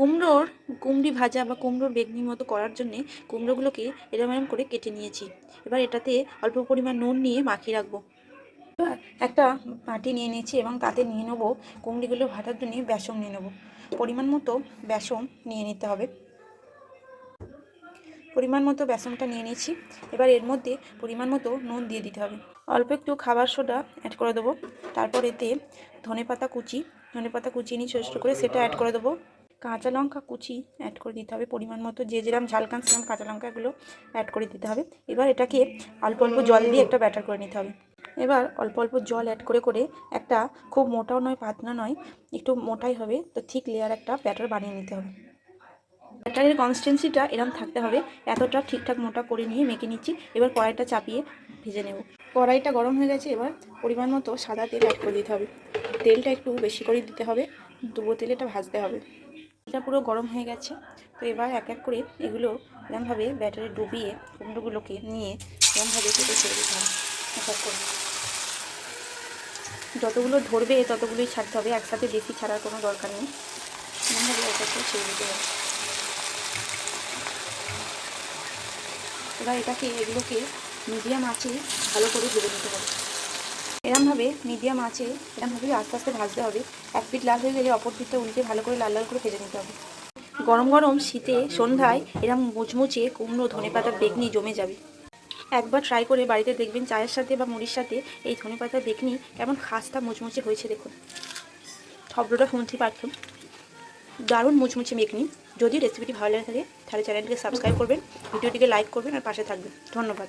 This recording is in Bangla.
কুমড়োর কুমড়ি ভাজা বা কুমড়োর বেগনির মতো করার জন্যে কুমড়োগুলোকে এরম এরম করে কেটে নিয়েছি। এবার এটাতে অল্প পরিমাণ নুন নিয়ে মাখিয়ে রাখব। একটা মাটি নিয়ে নিয়েছি এবং তাতে নিয়ে নেব কুমড়িগুলো ভাটার জন্য বেসন নিয়ে নেব। পরিমাণ মতো বেসন নিয়ে নিতে হবে। পরিমাণ মতো বেসনটা নিয়ে নিয়েছি। এবার এর মধ্যে পরিমাণ মতো নুন দিয়ে দিতে হবে। অল্প একটু খাবার সোডা অ্যাড করে দেবো। তারপর এতে ধনে পাতা কুচি ধনে পাতা কুচিয়ে নিয়ে ছোটো করে সেটা অ্যাড করে দেবো। কাঁচা লঙ্কা কুচি অ্যাড করে দিতে হবে। পরিমাণ মতো যে যেরকম ঝাল খান সেরকম কাঁচা লঙ্কাগুলো অ্যাড করে দিতে হবে। এবার এটাকে অল্প অল্প জল দিয়ে একটা ব্যাটার করে নিতে হবে। এবার অল্প অল্প জল অ্যাড করে করে একটা খুব মোটাও নয়, পাতলা নয়, একটু মোটাই হবে। তো ঠিক লেয়ার একটা ব্যাটার বানিয়ে নিতে হবে। ব্যাটারের কনসিস্টেন্সিটা এরকম থাকতে হবে। এতটা ঠিকঠাক মোটা করে নিয়ে মেখে নিচ্ছি। এবার কড়াইটা চাপিয়ে ভেজে নেব। কড়াইটা গরম হয়ে গেছে। এবার পরিমাণ মতো সাদা তেল অ্যাড করে দিতে হবে। তেলটা একটু বেশি করে দিতে হবে। ডুবো তেলে এটা ভাজতে হবে। এটা পুরো গরম হয়ে গেছে। তো এবার এক এক করে এগুলো এরমভাবে ব্যাটারে ডুবিয়ে কুমড়োগুলোকে নিয়ে এরমভাবে কেটে ছেড়ে দিতে হবে। এক এক করে। যতগুলো ধরবে, ততগুলোই ছাড়তে হবে। একসাথে বেশি ছাড়ার কোনো দরকার নেই। এরমভাবে এক এক করে ছেড়ে দিতে হবে। এবার এটাকে, এগুলোকে মিডিয়াম আঁচে ভালো করে ভেজে নিতে হবে। এরমভাবে মিডিয়াম আঁচে এরমভাবে আস্তে আস্তে ভাজতে হবে। এক পিঠ লাল হয়ে গেলে অপর পিঠটা উল্টে ভালো করে লাল লাল করে ভেজে নিতে হবে। গরম গরম শীতে সন্ধ্যায় এরম মুচমুচে কুমড়ো ধনে পাতার বেগনি জমে যাবে। একবার ট্রাই করে বাড়িতে দেখবেন চায়ের সাথে বা মুড়ির সাথে এই ধনে পাতার বেগনি কেমন খাস্তা মুচমুচে হয়েছে দেখুন। শব্দটা শুনতে পারতুম দারুণ মুচমুচে মেকনি যদি রেসিপিটি ভালো লাগে থাকে, তাহলে চ্যানেলটিকে সাবস্ক্রাইব করবেন, ভিডিওটিকে লাইক করবেন আর পাশে থাকবেন। ধন্যবাদ।